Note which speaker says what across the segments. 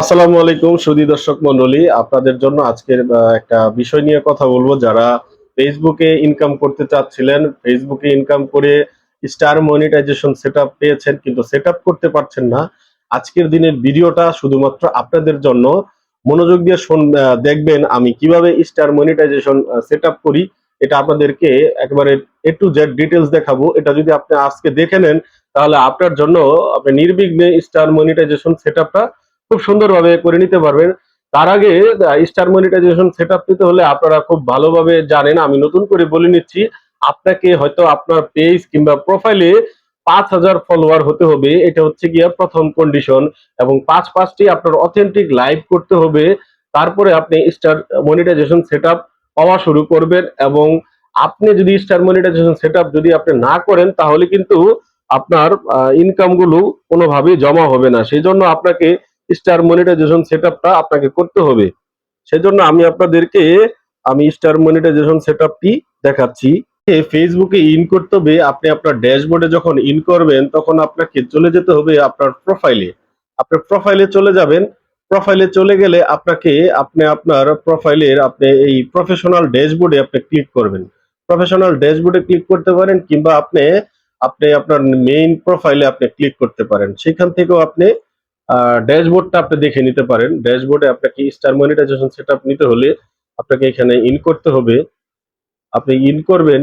Speaker 1: আসসালামু আলাইকুম সুদী দর্শক মন্ডলী। আপনাদের জন্য আজকের একটা বিষয় নিয়ে কথা বলব। যারা ফেসবুকে ইনকাম করতে চাচ্ছিলেন ফেসবুকে ইনকাম করে স্টার মনিটাইজেশন সেটআপ পেয়েছেন, কিন্তু সেটআপ করতে পারছেন না। আজকের দিনের ভিডিওটা শুধুমাত্র আপনাদের জন্য। মনোযোগ দিয়ে দেখবেন আমি কীভাবে স্টার মনিটাইজেশন সেটআপ করি। এটা আপনাদেরকে একবারে এ টু জেড ডিটেলস দেখাবো। এটা যদি আপনি আজকে দেখে নেন, তাহলে আপনার জন্য আপনি নির্বিঘ্নে স্টার মনিটাইজেশন সেটআপটা খুব সুন্দরভাবে করে নিতে পারবেন। তার আগে স্টার মনিটাইজেশন সেট আপ নিতে হলে আপনারা খুব ভালোভাবে জানেন, আমি নতুন করে বলে নিচ্ছি, আপনাকে হয়তো আপনার পেজ কিংবা প্রোফাইলে পাঁচ হাজার ফলোয়ার হতে হবে। এটা হচ্ছে গিয়া প্রথম কন্ডিশন এবং পাঁচ পাঁচটি আপনার অথেন্টিক লাইভ করতে হবে। তারপরে আপনি স্টার মনিটাইজেশন সেট আপ পাওয়া শুরু করবেন এবং আপনি যদি স্টার মনিটাইজেশন সেট যদি আপনি না করেন, তাহলে কিন্তু আপনার ইনকামগুলো কোনোভাবেই জমা হবে না। সেই জন্য আপনাকে স্টার মনিটাইজেশন সেটআপটা আপনাকে করতে হবে। সেজন্য আমি আপনাদেরকে আমি স্টার মনিটাইজেশন সেটআপটি দেখাচ্ছি। ফেসবুকে ইন করতে হবে, আপনি আপনার ড্যাশবোর্ডে যখন ইন করবেন, তখন আপনাকে চলে যেতে হবে আপনার প্রোফাইলে আপনার প্রোফাইলে চলে যাবেন প্রোফাইলে চলে গেলে আপনাকে আপনি আপনার প্রোফাইলের আপনি এই প্রফেশনাল ড্যাশবোর্ডে আপনি ক্লিক করবেন। প্রফেশনাল ড্যাশবোর্ডে ক্লিক করতে পারেন কিংবা আপনি আপনি আপনার মেইন প্রোফাইলে আপনি ক্লিক করতে পারেন। সেখান থেকেও আপনি ড্যাশবোর্ডটা আপনি দেখে নিতে পারেন। ড্যাশবোর্ডে আপনাকে স্টার মনিটাইজেশন সেটআপ নিতে হলে আপনাকে এখানে ইন করতে হবে। আপনি ইন করবেন।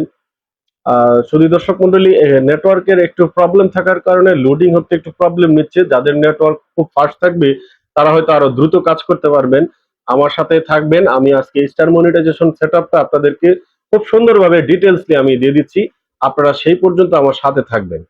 Speaker 1: শুধু দর্শক মন্ডলী নেটওয়ার্কের একটু প্রবলেম থাকার কারণে লোডিং হতে একটু প্রবলেম নিচ্ছে। যাদের নেটওয়ার্ক খুব ফাস্ট থাকবে, তারা হয়তো আরও দ্রুত কাজ করতে পারবেন। আমার সাথে থাকবেন। আমি আজকে স্টার মনিটাইজেশন সেটআপটা আপনাদেরকে খুব সুন্দরভাবে ডিটেলসলি আমি দিয়ে দিচ্ছি। আপনারা সেই পর্যন্ত আমার সাথে থাকবেন।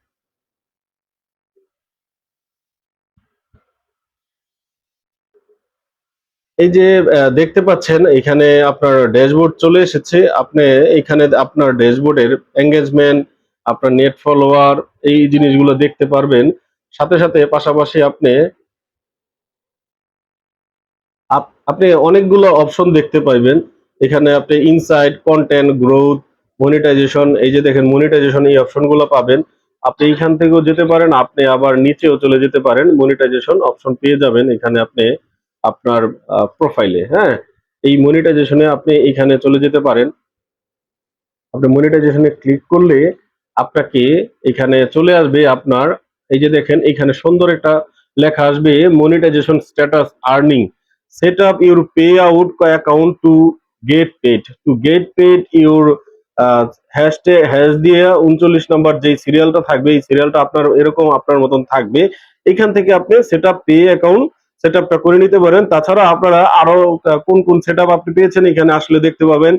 Speaker 1: এই যে দেখতে পাচ্ছেন, এখানে আপনার ড্যাশবোর্ড চলে এসেছে। আপনি এখানে আপনার ড্যাশবোর্ডের এঙ্গেজমেন্ট, আপনার নেট ফলোয়ার, এই জিনিসগুলো দেখতে পারবেন। সাথে সাথে পাশাপাশি আপনি, আপ- আপনি অনেকগুলো অপশন দেখতে পাইবেন। এখানে আপনি ইনসাইড কন্টেন্ট, গ্রোথ, মনিটাইজেশন, এই যে দেখেন মনিটাইজেশন, এই অপশনগুলো পাবেন। আপনি এখান থেকেও যেতে পারেন, আপনি আবার নিচেও চলে যেতে পারেন। মনিটাইজেশন অপশন পেয়ে যাবেন। এখানে আপনি আপনার প্রোফাইলে হ্যাঁ? এই মনিটাইজেশনে আপনি এখানে চলে যেতে পারেন। আপনি মনিটাইজেশনে ক্লিক করলে আপনাকে এখানে চলে আসবে আপনার, এই যে দেখেন, এখানে সুন্দর একটা লেখা আসবে monetization status earning up your pay out account to get paid to get paid your হ্যাশটে hash দিয়ে উনচল্লিশ নম্বর যে সিরিয়ালটা থাকবে, এই সিরিয়ালটা আপনার, এরকম আপনার মতন থাকবে। এখান থেকে আপনি set up pay account set করে নিতে পারেন। তাছাড়া আপনারা আরও কোন কোন সেট আপনি পেয়েছেন এখানে আসলে দেখতে পাবেন।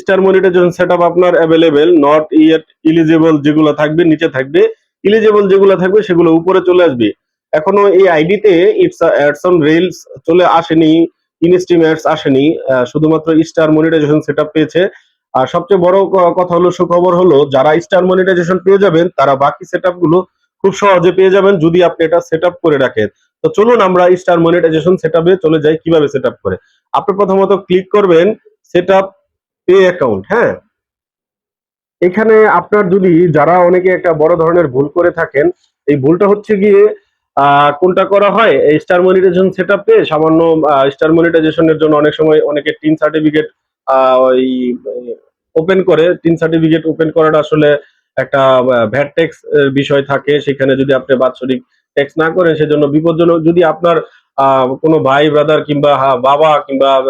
Speaker 1: স্টার মনিটাইজেশন সেট আপ আপনার অ্যাভেলেবেল নট ইয়েট ইলিজিবল যেগুলো থাকবে, নিচে থাকবে। ইলিজিবল যেগুলো থাকবে, সেগুলো উপরে চলে আসবে। এখনও এই আইডিতে ইটস অ্যাডস অন রিলস চলে আসেনি ইনস্ট্রিম অ্যাডস আসেনি শুধুমাত্র স্টার মনিটাইজেশন সেট পেয়েছে। আর সবচেয়ে বড় কথা হলো, সুখবর হলো, যারা স্টার মনিটাইজেশন পেয়ে যাবেন, তারা বাকি সেটগুলো খুব সহজে পেয়ে যাবেন যদি আপনি এটা সেট করে রাখেন। তো চলুন আমরা স্টার মনিটাইজেশন সেট চলে যাই, কীভাবে সেট করে? আপনি প্রথমত ক্লিক করবেন সেট পে অ্যাকাউন্ট হ্যাঁ? এখানে আপনার যদি, যারা অনেকে একটা বড় ধরনের ভুল করে থাকেন, এই ভুলটা হচ্ছে গিয়ে কোনটা করা হয়? এই স্টার মনিটাইজেশন সেট আপে সামান্য স্টার মনিটাইজেশনের জন্য অনেক সময় অনেকে টিন সার্টিফিকেট ওই ওপেন করে। টিন সার্টিফিকেট ওপেন করাটা আসলে একটা ভ্যাট ট্যাক্স বিষয় থাকে। সেখানে যদি আপনি বাৎসরিক ট্যাক্স না করেন সেজন্য বিপজ্জনক। যদি আপনার কোনো ভাই ব্রাদার কিংবা হা- বাবা কিংবা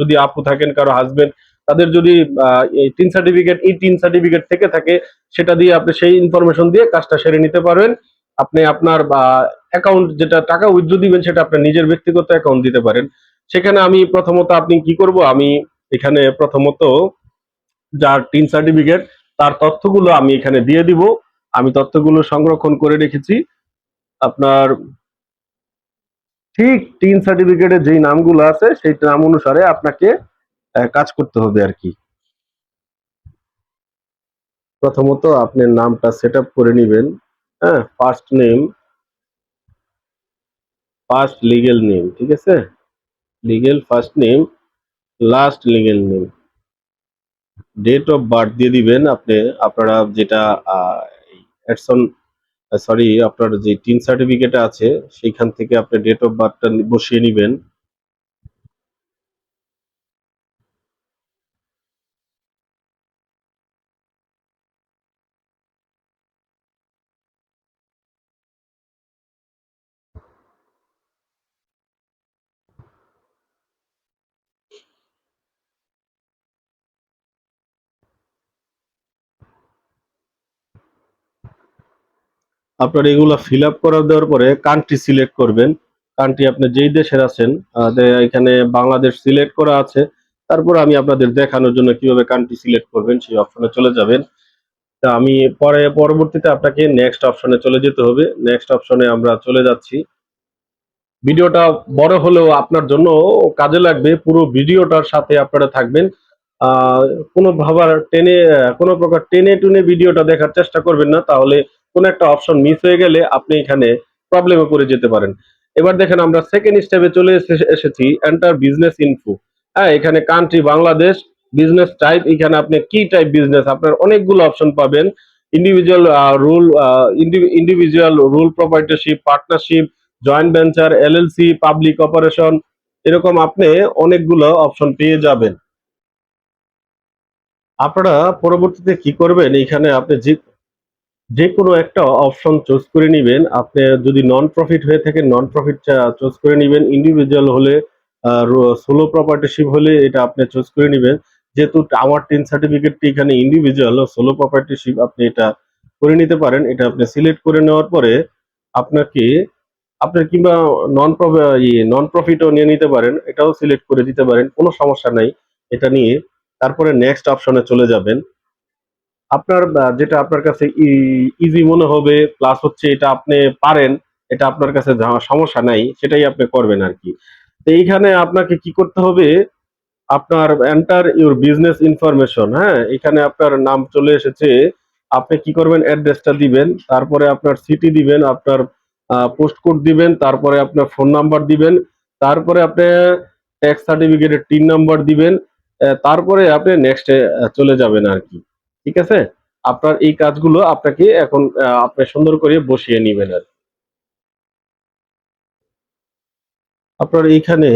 Speaker 1: যদি আপু থাকেন, কারও হাজবেন্ড তাদের যদি টিন সার্টিফিকেট এই টিন সার্টিফিকেট থেকে থাকে, সেটা দিয়ে আপনি সেই ইনফরমেশন দিয়ে কাজটা সেরে নিতে পারবেন। আপনি আপনার অ্যাকাউন্ট যেটা টাকা উইথড্র দিবেন, সেটা আপনার নিজের ব্যক্তিগত অ্যাকাউন্ট দিতে পারেন। সেখানে আমি প্রথমত আপনি কি করব? আমি এখানে প্রথমত যার টিন সার্টিফিকেট তার তথ্যগুলো আমি এখানে দিয়ে দিব। আমি তথ্যগুলো সংরক্ষণ করে রেখেছি। আপনার ঠিক টিন সার্টিফিকেটের যেই নামগুলো আছে, সেই নাম অনুসারে আপনাকে কাজ করতে হবে আর কি। প্রথমত আপনি নামটা সেট করে নেবেন হ্যাঁ first name first legal name ঠিক আছে? Legal first name last legal name date of birth দিয়ে দিবেন, আপনি, আপনারা যেটা অ্যাডসন সরি আপনার যে টিন সার্টিফিকেট আছে সেইখান থেকে আপনি ডেট অফ বার্থটা বসিয়ে নেবেন। আপনার এগুলা ফিল আপ করা দেওয়ার পরে কান্ট্রি সিলেক্ট করবেন। কান্ট্রি আপনি যেই দেশের আছেন এখানে বাংলাদেশ সিলেক্ট করা আছে, তারপর আমি আপনাদের দেখানোর জন্য কীভাবে কান্ট্রি সিলেক্ট করবেন সেই অপশনে চলে যাবেন। তা আমি পরে, পরবর্তীতে আপনাকে নেক্সট অপশনে চলে যেতে হবে। নেক্সট অপশনে আমরা চলে যাচ্ছি। ভিডিওটা বড় হলেও আপনার জন্য কাজে লাগবে। পুরো ভিডিওটার সাথে আপনারা থাকবেন। কোনো ভাবার টেনে, কোনো প্রকার টেনে টুনে ভিডিওটা দেখার চেষ্টা করবেন না। তাহলে কোনো একটা অপশন মিস হয়ে গেলে আপনি এখানে প্রবলেমে পড়ে যেতে পারেন। এবার দেখেন আমরা সেকেন্ড স্টেপে চলে এসে- এসেছি এন্টার বিজনেস ইনফো হ্যাঁ এখানে কান্ট্রি বাংলাদেশ বিজনেস টাইপ এখানে আপনি কি টাইপ বিজনেস আপনার অনেকগুলো অপশন পাবেন। Individual rule individual rule proprietorship partnership joint venture LLC public operation এরকম আপনি অনেকগুলো অপশন পেয়ে যাবেন। আপনারা পরবর্তীতে কি করবেন? এখানে আপনি যে কোনো একটা অপশন চুজ করে নেবেন। আপনি যদি নন প্রফিট হয়ে থাকে নন প্রফিট চুজ করে নেবেন। ইন্ডিভিজুয়াল হলে সোলো প্রপার্টিশিপ হলে এটা আপনি চুজ করে নেবেন। যেহেতু আমার টেন সার্টিফিকেটটি এখানে ইন্ডিভিজুয়াল সোলো প্রপার্টিশিপ আপনি এটা করে নিতে পারেন। এটা আপনি সিলেক্ট করে নেওয়ার পরে আপনাকে, আপনার কিংবা নন নন প্রফিটও নিয়ে নিতে পারেন। এটাও সিলেক্ট করে দিতে পারেন। কোনো সমস্যা নাই। এটা নিয়ে তারপরে নেক্সট অপশনে চলে যাবেন। আপনার যেটা আপনার কাছে ইজি মনে হবে প্লাস হচ্ছে এটা আপনি পারেন, এটা আপনার কাছে সমস্যা নাই, সেটাই আপনি করবেন আর কি। তো এইখানে আপনাকে কি করতে হবে? আপনার এন্টার ইউর বিজনেস ইনফরমেশন হ্যাঁ? এখানে আপনার নাম চলে এসেছে, আপনি কি করবেন? অ্যাড্রেসটা দিবেন, তারপরে আপনার সিটি দিবেন, আপনার পোস্ট কোড দিবেন, তারপরে আপনার ফোন নাম্বার দিবেন, তারপরে আপনি ট্যাক্স সার্টিফিকেটের টিন নাম্বার দিবেন তারপরে আপনি নেক্সটে চলে যাবেন আর কি। ঠিক আছে? আপনার এই কাজগুলো আপনাকে এখন আপনি সুন্দর করে বসিয়ে নেবেন আর আপনার এইখানে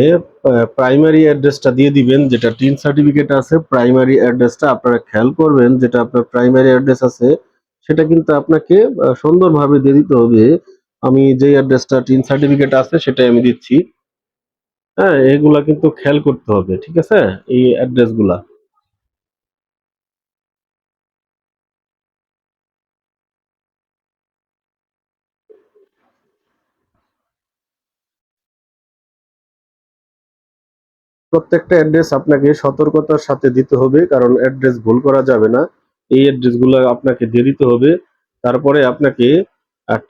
Speaker 1: প্রাইমারি অ্যাড্রেসটা দিয়ে দিবেন, যেটা টিন সার্টিফিকেট আছে প্রাইমারি অ্যাড্রেসটা আপনারা খেয়াল করবেন, যেটা আপনার প্রাইমারি অ্যাড্রেস আছে, সেটা কিন্তু আপনাকে সুন্দরভাবে দিয়ে দিতে হবে। আমি যে অ্যাড্রেসটা টিন সার্টিফিকেট আছে, সেটাই আমি দিচ্ছি। হ্যাঁ এগুলা কিন্তু খেয়াল করতে হবে, ঠিক আছে? এই অ্যাড্রেসগুলা প্রত্যেকটা অ্যাড্রেস আপনাকে সতর্কতার সাথে দিতে হবে, কারণ অ্যাড্রেস ভুল করা যাবে না। এই অ্যাড্রেসগুলো আপনাকে দিয়ে দিতে হবে। তারপরে আপনাকে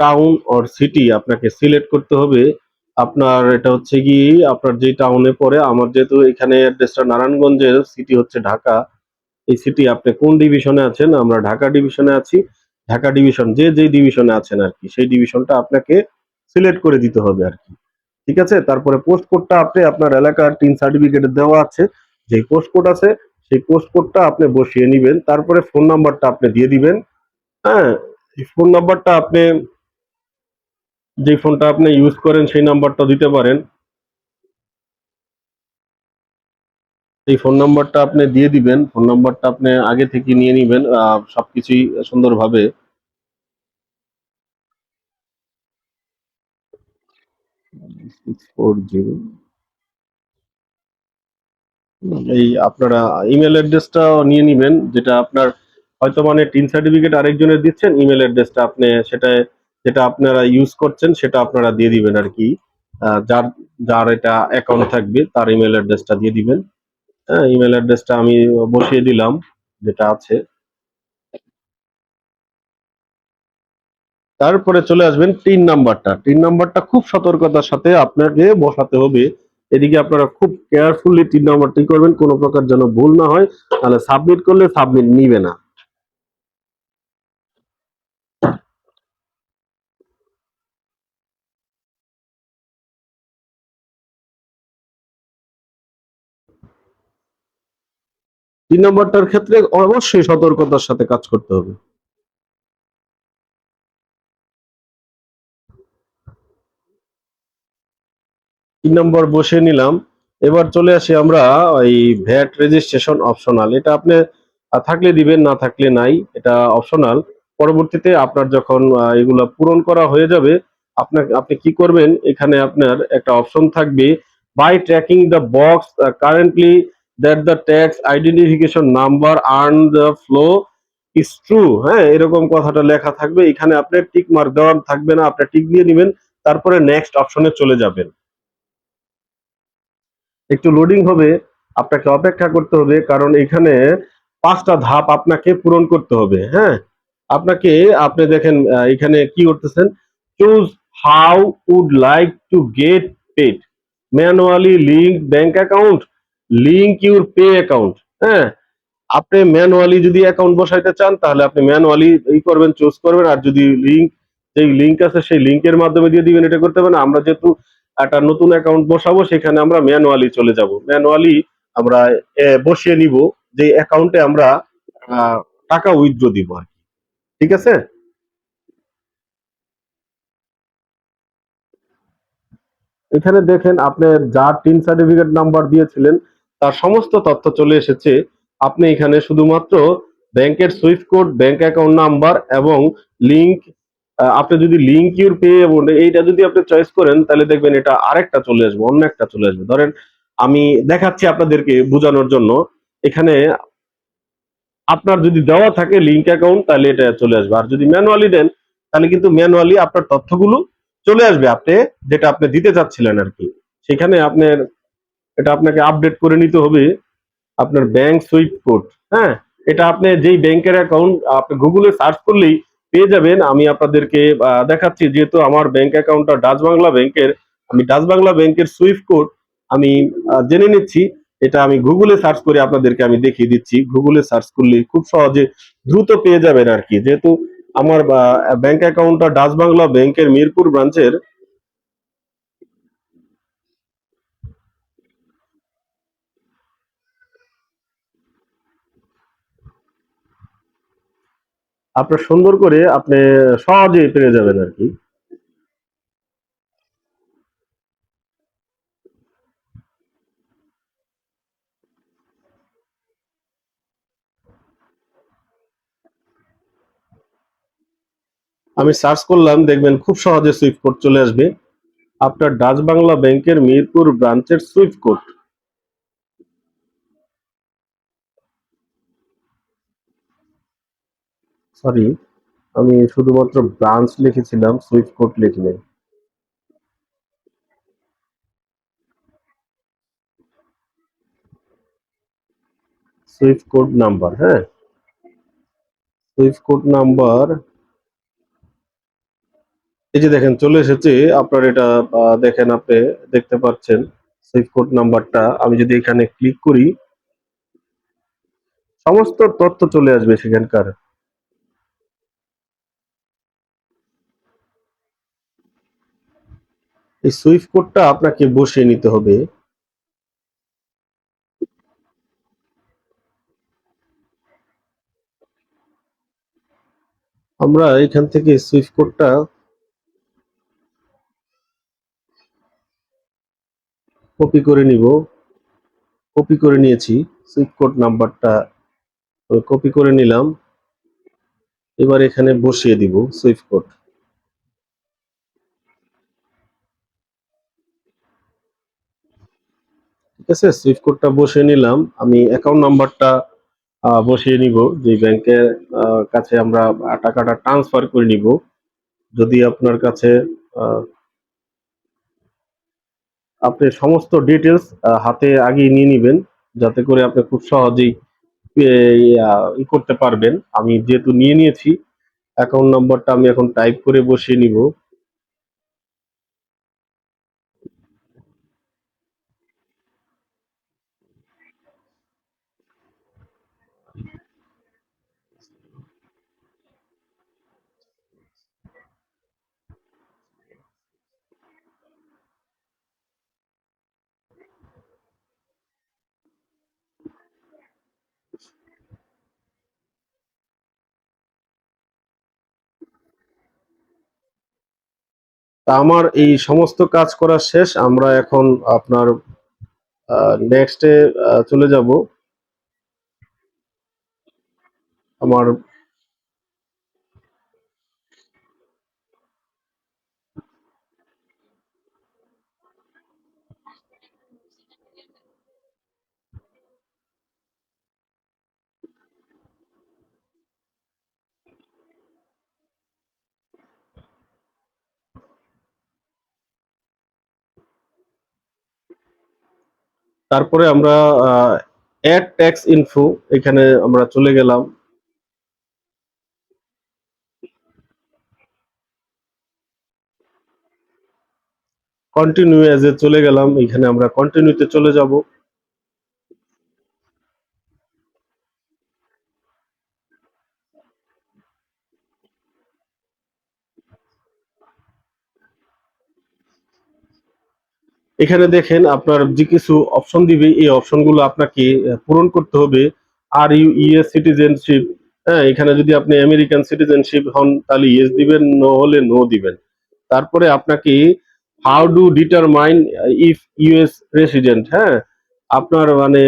Speaker 1: টাউন অর সিটি আপনাকে সিলেক্ট করতে হবে। আপনার এটা হচ্ছে কি, আপনার যে টাউনে পড়ে, আমার যেহেতু এখানে অ্যাড্রেসটা নারায়ণগঞ্জের সিটি হচ্ছে ঢাকা। এই সিটি আপনি কোন ডিভিশনে আছেন? আমরা ঢাকা ডিভিশনে আছি। ঢাকা ডিভিশন যে যে ডিভিশনে আছেন আর কি, সেই ডিভিশনটা আপনাকে সিলেক্ট করে দিতে হবে আর কি। ঠিক আছে? তারপরে পোস্ট কোডটা আপনি আপনার এলাকার টিন সার্টিফিকেটে দেওয়া আছে। যে পোস্ট কোড আছে, সেই পোস্ট কোডটা আপনি বসিয়ে নেবেন। তারপরে ফোন নাম্বারটা আপনি দিয়ে দিবেন। হ্যাঁ? ফোন নাম্বারটা আপনি যে ফোনটা আপনি ইউজ করেন, সেই নাম্বারটা দিতে পারেন। এই ফোন নাম্বারটা আপনি দিয়ে দিবেন। ফোন নাম্বারটা আপনি আগে থেকে নিয়ে নিবেন। সবকিছুই সুন্দরভাবে সিক্স ফোর জিরো এই আপনারা ইমেল অ্যাড্রেসটা নিয়ে নিবেন যেটা আপনার হয়তো মানে টিন সার্টিফিকেট আরেকজনের দিচ্ছেন ইমেল অ্যাড্রেসটা আপনি সেটা যেটা আপনারা ইউজ করছেন সেটা আপনারা দিয়ে দিবেন আর কি। যার যার এটা অ্যাকাউন্ট থাকবে তার ইমেল অ্যাড্রেসটা দিয়ে দিবেন। হ্যাঁ ইমেল অ্যাড্রেসটা আমি বসিয়ে দিলাম যেটা আছে। তারপরে চলে আসবেন তিন নাম্বারটা। তিন নাম্বারটা খুব সতর্কতার সাথে আপনাকে বসাতে হবে। এদিকে আপনারা খুব কেয়ারফুলি তিন নাম্বারটি করবেন, কোনো প্রকার যেন ভুল না হয়, তাহলে সাবমিট করলে সাবমিট নিবে না। তিন নম্বরটার ক্ষেত্রে অবশ্যই সতর্কতার সাথে কাজ করতে হবে। তিন নম্বর বসিয়ে নিলাম। এবার চলে আসি আমরা এই ভ্যাট রেজিস্ট্রেশন অপশনাল এটা আপনি থাকলে দিবেন, না থাকলে নাই। এটা অপশনাল পরবর্তীতে আপনার যখন এগুলা পূরণ করা হয়ে যাবে, আপনাকে, আপনি কি করবেন? এখানে আপনার একটা অপশন থাকবে by tracking the box currently that the tax identification number earn the flow is true হ্যাঁ এরকম কথাটা লেখা থাকবে। এখানে আপনার টিক মার্ক দেওয়া থাকবে না। আপনি টিক দিয়ে নেবেন, তারপরে নেক্সট অপশনে চলে যাবেন। একটু লোডিং হবে, আপনাকে অপেক্ষা করতে হবে কারণ এখানে পাঁচটা ধাপ আপনাকে পূরণ করতে হবে হ্যাঁ? আপনাকে, আপনি দেখেন এখানে কি করতেছেন? Choose how would like to get paid manually link bank account link your pay account হ্যাঁ? আপনি ম্যানুয়ালি যদি অ্যাকাউন্ট বসাইতে চান, তাহলে আপনি ম্যানুয়ালি ই করবেন চুজ করবেন, আর যদি লিঙ্ক যেই লিঙ্ক আছে, সেই লিঙ্কের মাধ্যমে দিয়ে দিবেন, এটা করতে হবে না। আমরা যেহেতু একটা নতুন অ্যাকাউন্ট বসাবো, সেখানে আমরা ম্যানুয়ালি চলে যাব। ম্যানুয়ালি আমরা বসিয়ে নিব, যে অ্যাকাউন্টে আমরা টাকা উইথড্র দিব আর কি। ঠিক আছে? এখানে দেখেন, আপনি যার টিন সার্টিফিকেট নাম্বার দিয়েছিলেন, তার সমস্ত তথ্য চলে এসেছে। আপনি এখানে শুধুমাত্র ব্যাংকের swift code, bank account number এবং লিংক আপনি যদি লিংক ইউর পে এইটা যদি আপনি চয়েস করেন, তাহলে দেখবেন এটা আরেকটা চলে আসবে, অন্য একটা চলে আসবে। ধরেন আমি দেখাচ্ছি আপনাদেরকে বোঝানোর জন্য। এখানে আপনার যদি দেওয়া থাকে লিঙ্ক অ্যাকাউন্ট তাহলে এটা চলে আসবে। আর যদি ম্যানুয়ালি দেন, তাহলে কিন্তু ম্যানুয়ালি আপনার তথ্যগুলো চলে আসবে। আপনি যেটা আপনি দিতে চাচ্ছিলেন আর কি। সেখানে আপনার এটা আপনাকে আপডেট করে নিতে হবে আপনার ব্যাংক সুইফট কোড হ্যাঁ? এটা আপনি যেই ব্যাংকের অ্যাকাউন্ট আপনি গুগলে সার্চ করলেই পেয়ে যাবেন। আমি আপনাদেরকে দেখাচ্ছি যেহেতু আমার ব্যাংক অ্যাকাউন্টটা ডাচ বাংলা ব্যাংকের আমি ডাচ বাংলা ব্যাংকের সুইফট কোড আমি জেনে নিচ্ছি। এটা আমি গুগলে সার্চ করে আপনাদেরকে আমি দেখিয়ে দিচ্ছি। গুগলে সার্চ করলে খুব সহজে দ্রুত পেয়ে যাবেন আর কি। যেহেতু আমার ব্যাংক অ্যাকাউন্টটা ডাচ বাংলা ব্যাংকের মিরপুর ব্রাঞ্চের আপনার সুন্দর করে আপনি সহজেই পেয়ে যাবেন আর কি। আমি সার্চ করলাম, দেখবেন খুব সহজে সুইফট কোড চলে আসবে। আপনার ডাচ বাংলা ব্যাংকের মিরপুর ব্রাঞ্চের সুইফট কোড। সরি, আমি শুধুমাত্র ব্রাঞ্চ লিখেছিলাম সুইফট কোড লিখিনি। সুইফট কোড নাম্বার হ্যাঁ? সুইফট কোড নাম্বার, এই যে দেখেন, চলে এসেছে। আপনার এটা দেখেন আপনি দেখতে পাচ্ছেন সুইফট কোড নাম্বারটা। আমি যদি এখানে ক্লিক করি, সমস্ত তথ্য চলে আসবে সেখানকার। এই সুইফট কোডটা আপনাকে বসিয়ে নিতে হবে। আমরা এখান থেকে সুইফট কোডটা কপি করে নিব। কপি করে নিয়েছি সুইফট কোড নাম্বারটা কপি করে নিলাম। এবার এখানে বসিয়ে দিব সুইফট কোড। ঠিক আছে? সুইফট কোডটা বসিয়ে নিলাম। আমি অ্যাকাউন্ট নাম্বারটা বসিয়ে নিব। যে ব্যাংকের কাছে আমরা টাকাটা ট্রান্সফার করে নিব। যদি আপনার কাছে আপনি সমস্ত ডিটেলস হাতে আগেই নিয়ে নিবেন, যাতে করে আপনি খুব সহজেই ই করতে পারবেন। আমি যেহেতু নিয়ে নিয়েছি অ্যাকাউন্ট নাম্বারটা আমি এখন টাইপ করে বসিয়ে নিব। আমার এই সমস্ত কাজ করা শেষ। আমরা এখন আপনার নেক্সটে চলে যাব। আমার তারপরে আমরা অ্যাড ট্যাক্স ইনফো এখানে আমরা চলে গেলাম। কন্টিনিউ এজ এ চলে গেলাম, এখানে আমরা কন্টিনিউতে চলে যাব। এখানে দেখেন আপনার যে কিছু অপশন দিবে, এই অপশনগুলো আপনাকে পূরণ করতে হবে। আর ইউ ইএস সিটিজেনশিপ হ্যাঁ এখানে যদি আপনি আমেরিকান সিটিজেনশিপ হন, তাহলে ইয়েস দিবেন নো হলে নো দিবেন। তারপরে আপনাকে how do determine if US resident হ্যাঁ আপনার মানে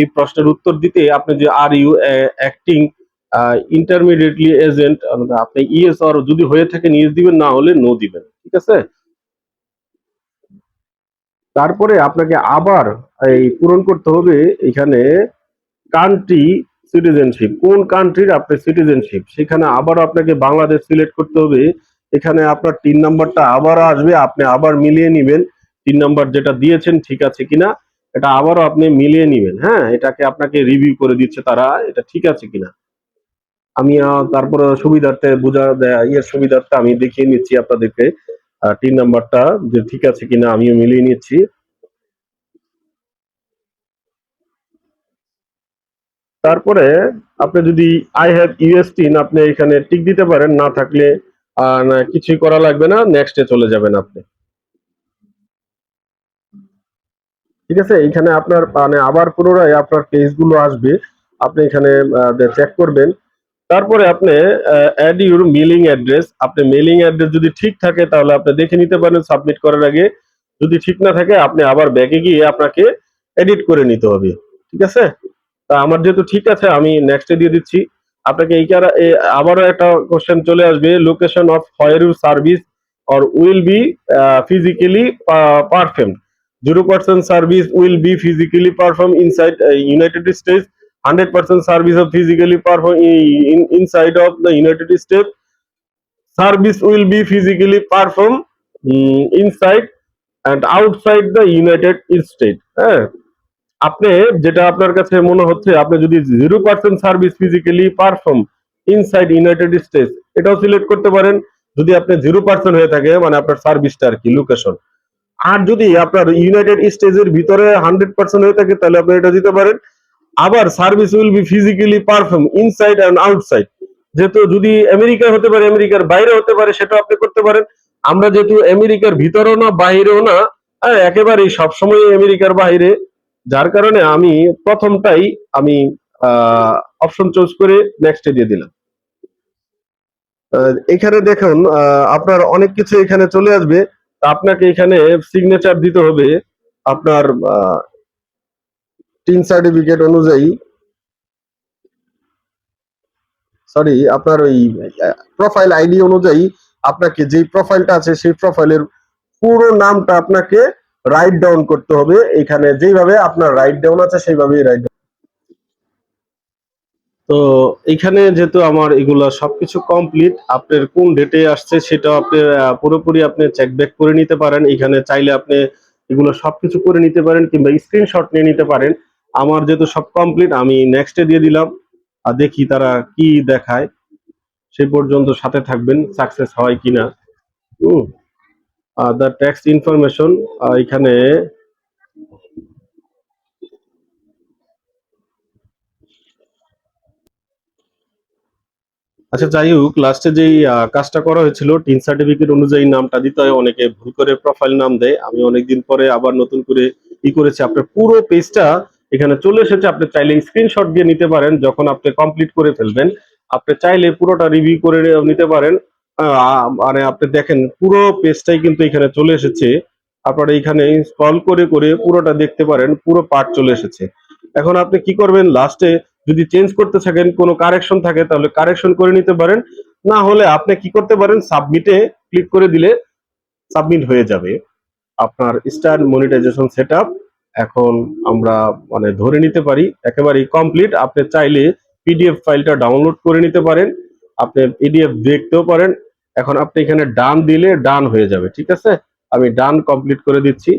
Speaker 1: এই প্রশ্নের উত্তর দিতে আপনি যে are you acting intermediately agent আপনি ইএস আর যদি হয়ে থাকেন ইয়েস দিবেন, না হলে নো দিবেন, ঠিক আছে? তারপরে আপনাকে আবার এই পূরণ করতে হবে এখানে কান্ট্রি সিটিজেনশিপ কোন কান্ট্রির আপনার সিটিজেনশিপ সেখানে আবার আপনাকে বাংলাদেশ সিলেক্ট করতে হবে। এখানে আপনার তিন নাম্বারটা আবার আসবে, আপনি আবার মিলিয়ে নেবেন। তিন নাম্বার যেটা দিয়েছেন ঠিক আছে কিনা, এটা আবারও আপনি মিলিয়ে নেবেন। হ্যাঁ এটাকে আপনাকে রিভিউ করে দিচ্ছে তারা, এটা ঠিক আছে কিনা। আমি তারপরে সুবিধার্থে বোঝা ইয়ের সুবিধার্থে আমি দেখিয়ে নিচ্ছি আপনাদেরকে। তিন নাম্বারটা যে ঠিক আছে কিনা আমিও মিলিয়ে নিচ্ছি। তারপরে আপনি যদি আই হ্যাভ ইউএসটিন আপনি এখানে টিক দিতে পারেন, না থাকলে কিছুই করা লাগবে না নেক্সটে চলে যাবেন আপনি। ঠিক আছে? এখানে আপনার মানে আবার পুনরায় আপনার পেজগুলো আসবে, আপনি এখানে চেক করবেন। তারপরে আপনি অ্যাড ইউর মেলিং অ্যাড্রেস আপনি মেলিং অ্যাড্রেস যদি ঠিক থাকে, তাহলে আপনি দেখে নিতে পারেন সাবমিট করার আগে। যদি ঠিক না থাকে, আপনি আবার ব্যাকে গিয়ে আপনাকে এডিট করে নিতে হবে। ঠিক আছে? তা আমার যেহেতু ঠিক আছে, আমি নেক্সটে দিয়ে দিচ্ছি। আপনাকে এই কারা- আবারও একটা কোশ্চেন চলে আসবে। Location of where you service or will be physically perform zero percent service will be physically perform inside United States hundred percent service of physically perform inside of the United States service will be physically perform inside and outside the United State হ্যাঁ? আপনি যেটা আপনার কাছে মনে হচ্ছে, আপনি যদি zero percent service physically perform inside United States এটাও সিলেক্ট করতে পারেন। যদি আপনি জিরো পার্সেন্ট হয়ে থাকে মানে আপনার সার্ভিসটা আর কি লোকেশন আর যদি আপনার ইউনাইটেড স্টেটসের ভিতরে হান্ড্রেড পার্সেন্ট হয়ে থাকে, তাহলে আপনি এটা দিতে পারেন। আবার service will be physically perform inside and outside. যেহেতু যদি আমেরিকা হতে পারে আমেরিকার বাইরে হতে পারে সেটা আপনি করতে পারেন। আমরা যেহেতু আমেরিকার ভিতরেও না বাইরেও না হ্যাঁ, একেবারেই সবসময় আমেরিকার বাইরে। যার কারণে আমি প্রথমটাই আমি অপশন চুজ করে নেক্সটে দিয়ে দিলাম। এখানে দেখুন আপনার অনেক কিছু এখানে চলে আসবে। আপনাকে এখানে সিগনেচার দিতে হবে। আপনার টিন সার্টিফিকেট অনুযায়ী সরি আপনার ওই প্রোফাইল আইডি অনুযায়ী আপনাকে যে প্রোফাইলটা আছে সেই প্রোফাইলের পুরো নামটা আপনাকে রাইট ডাউন করতে হবে। এখানে যেইভাবে আপনার রাইট ডাউন আছে সেইভাবেই রাইট তো এখানে যেহেতু আমার এগুলা সবকিছু কমপ্লিট আপনার কোন ডেটে আসছে সেটা আপনি পুরোপুরি আপনি চেক ব্যাক করে নিতে পারেন। এখানে চাইলে আপনি এগুলো সবকিছু করে নিতে পারেন কিংবা স্ক্রিনশট নিয়ে নিতে পারেন। আমার যেহেতু সব কমপ্লিট আমি নেক্সটে দিয়ে দিলাম। আর দেখি তারা কি দেখায়। সে পর্যন্ত সাথে থাকবেন সাকসেস হয় কিনা। হুম দ্য ট্যাক্স ইনফরমেশন এখানে আচ্ছা যাই হোক লাস্টে যেই কাজটা করা হয়েছিল টিন সার্টিফিকেট অনুযায়ী নামটা দিতে হয়, অনেকে ভুল করে প্রোফাইল নাম দেয়। আমি অনেকদিন পরে আবার নতুন করে ই করেছি। আপনার পুরো পেজটা এখানে চলে এসেছে, আপনি চাইলে স্ক্রিনশট দিয়ে নিতে পারেন, যখন আপনি কমপ্লিট করে ফেলবেন, আপনি চাইলে পুরোটা রিভিউ করে নিতে পারেন। মানে আপনি দেখেন, পুরো পেজটাই কিন্তু এখানে চলে এসেছে। আপনারা এখানে স্ক্রল করে করে পুরোটা দেখতে পারেন, পুরো পার্ট চলে এসেছে। এখন আপনি কি করবেন লাস্টে যদি চেঞ্জ করতে থাকেন, কোনো কারেকশন থাকে, তাহলে কারেকশন করে নিতে পারেন। না হলে আপনি কি করতে পারেন সাবমিটে ক্লিক করে দিলে সাবমিট হয়ে যাবে। আপনার স্টার মনিটাইজেশন সেটআপ এখন আমরা মানে ধরে নিতে পারি, একেবারেই কমপ্লিট আপনি চাইলে পিডিএফ ফাইলটা ডাউনলোড করে নিতে পারেন। আপনি পিডিএফ দেখতেও পারেন। এখন আপনি এখানে ডান দিলে ডান হয়ে যাবে, ঠিক আছে? আমি ডান কমপ্লিট করে দিচ্ছি।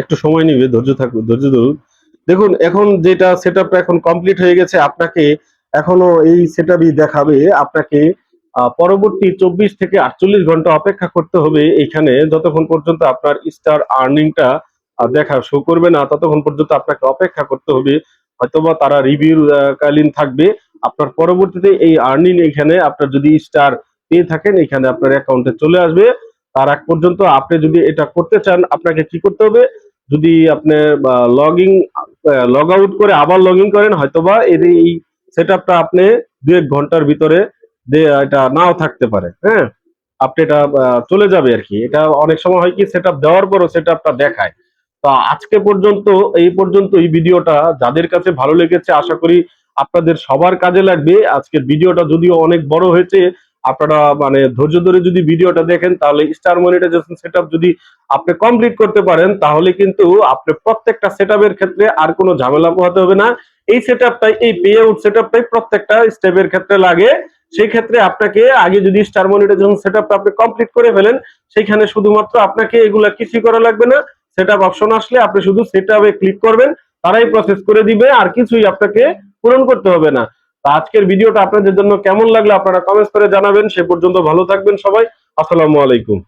Speaker 1: একটু সময় নিবে, ধৈর্য থাকুন ধৈর্য ধরুন। দেখুন, এখন যেটা সেটআপটা এখন কমপ্লিট হয়ে গেছে, আপনাকে এখনও এই সেটআপই দেখাবে, আপনাকে পরবর্তী চব্বিশ থেকে আটচল্লিশ ঘণ্টা অপেক্ষা করতে হবে এখানে যতক্ষণ পর্যন্ত আপনার স্টার আর্নিংটা দেখা শো করবে না, ততক্ষণ পর্যন্ত আপনাকে অপেক্ষা করতে হবে। হয়তোবা তারা রিভিউ কালীন থাকবে। আপনার পরবর্তীতে এই আর্নিং এখানে আপনার যদি স্টার পেয়ে থাকেন, এখানে আপনার অ্যাকাউন্টে চলে আসবে। তার আগ পর্যন্ত আপনি যদি এটা করতে চান, আপনাকে কি করতে হবে? যদি আপনি লগ ইন লগ আউট করে আবার লগ ইন করেন, হয়তোবা এর এই সেট আপনি দু এক ঘণ্টার ভিতরে এটা নাও থাকতে পারে হ্যাঁ? আপনি এটা চলে যাবে আর কি। এটা অনেক সময় হয় কি সেট দেওয়ার পরও সেট দেখায়। তো আজকে পর্যন্ত, এই পর্যন্ত এই ভিডিওটা, যাদের কাছে ভালো লেগেছে, আশা করি আপনাদের সবার কাজে লাগবে। আজকের ভিডিওটা যদিও অনেক বড় হয়েছে, আপনারা মানে ধৈর্য ধরে যদি ভিডিওটা দেখেন, তাহলে স্টার মনিটাইজেশন সেটআপ যদি আপনি কমপ্লিট করতে পারেন, তাহলে কিন্তু আপনি প্রত্যেকটা সেটআপের ক্ষেত্রে আর কোনো ঝামেলা পোহাতে হবে না। এই সেটআপটাই এই পে আউট সেটআপটাই প্রত্যেকটা স্টেপের ক্ষেত্রে লাগে। সেই ক্ষেত্রে আপনাকে আগে যদি স্টার মনিটাইজেশন আপ আপনি কমপ্লিট করে ফেলেন সেইখানে শুধুমাত্র আপনাকে এগুলা কিছুই করা লাগবে না। সেটআপ অপশন আসলে আপনি শুধু সেটআপে ক্লিক করবেন, তারাই প্রসেস করে দিবে, আর কিছুই আপনাকে পূরণ করতে হবে না। আজকের ভিডিওটা আপনাদের জন্য কেমন লাগল আপনারা কমেন্টস করে জানাবেন। সে পর্যন্ত ভালো থাকবেন সবাই। আসসালামু আলাইকুম।